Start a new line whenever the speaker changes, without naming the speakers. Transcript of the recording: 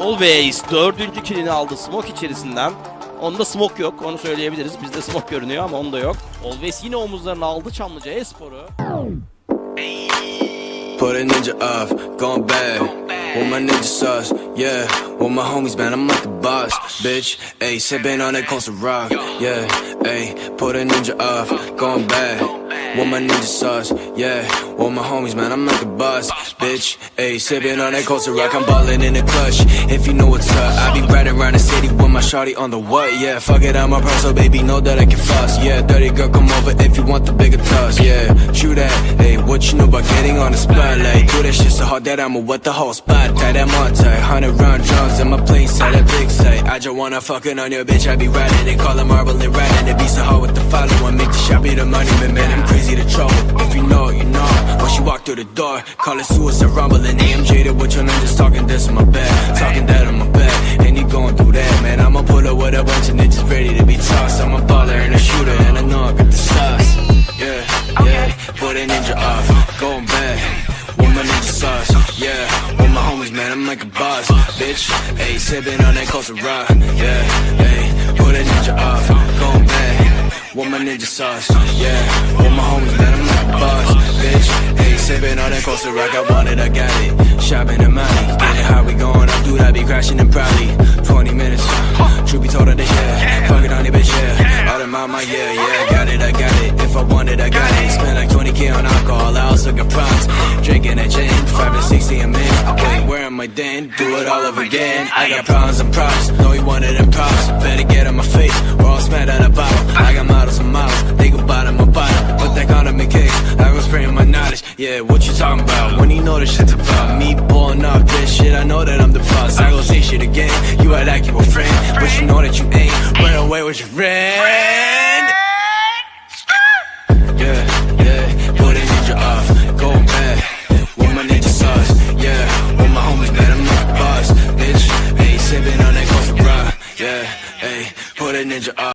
Always dördüncü kilini aldı smoke içerisinden. Onda smoke yok onu söyleyebiliriz. Bizde smoke görünüyor ama onda yok. Always yine omuzlarına aldı Çamlıca Espor'u.
Put a ninja off, going bad. With my ninja sauce, yeah. With my homies, man, I'm like the boss, bitch. Ayy, sipping on that coastal rock, yeah. Ayy, put a ninja off, going bad. With my ninja sauce, yeah. With my homies, man, I'm like the boss, bitch. Ayy, sipping on that coastal rock, I'm ballin' in the clutch. If you know what's up, I be riding around the city with my shawty on the what, yeah. Fuck it, I'm a pro, so baby, know that I can floss, yeah. Dirty girl, come over if you want the bigger toss, yeah. Shoot that, ayy, what you know about getting on the spotlight? Do that shit so hard that I'ma wet the whole spot. Tie that Monte, hundred round drums in my place at a big site. I just wanna fucking on your bitch, I be riding it, call it marble and riding it. Be so hard with the following, make the shot be the money, man, man, I'm crazy to trouble. If you know, you know. When she walk through the door, call it suicide rumbling. AMJ to what your niggas talking, this in my bag, talking that in my bag. Ain't he going through that, man? I'ma pull up with a bunch of niggas ready to be tossed. I'm a baller and a shooter, and I know I got the sauce. Yeah, yeah, put a ninja off, going back. With my ninja sauce, yeah. With my homies, man, I'm like a boss, bitch. Ayy, sipping on that coastal rock, yeah. Ayy, put a ninja off, Ninja sauce, yeah. With my homies, man, I'm a boss, bitch. Ayy, sipping on that coastal rock, I want it, I got it. Shopping in money, get it how we going up, dude, I be crashing in probably 20 minutes. Truth be told, I this yeah. Fuck it on it, bitch, yeah. All in my mind, yeah, yeah. Got it, I got it. If I want it, I got it. Spend like 20k on alcohol, I also got props. Drinking that gin, 5 to 60 a minute. Wait, where am I then? Do it all over again. I got problems and props. Know you wanted them Yeah, what you talking about? When you know this shit's about me blowing up this shit, I know that I'm the boss. I go say shit again. You act like you a friend, but you know that you ain't. Run away with your friend. Yeah, yeah, put a ninja off, go back with my ninja sauce. Yeah, with my homies, man, I'm not boss, bitch. Hey, sipping on that coffee rock. Yeah, hey, put a ninja off.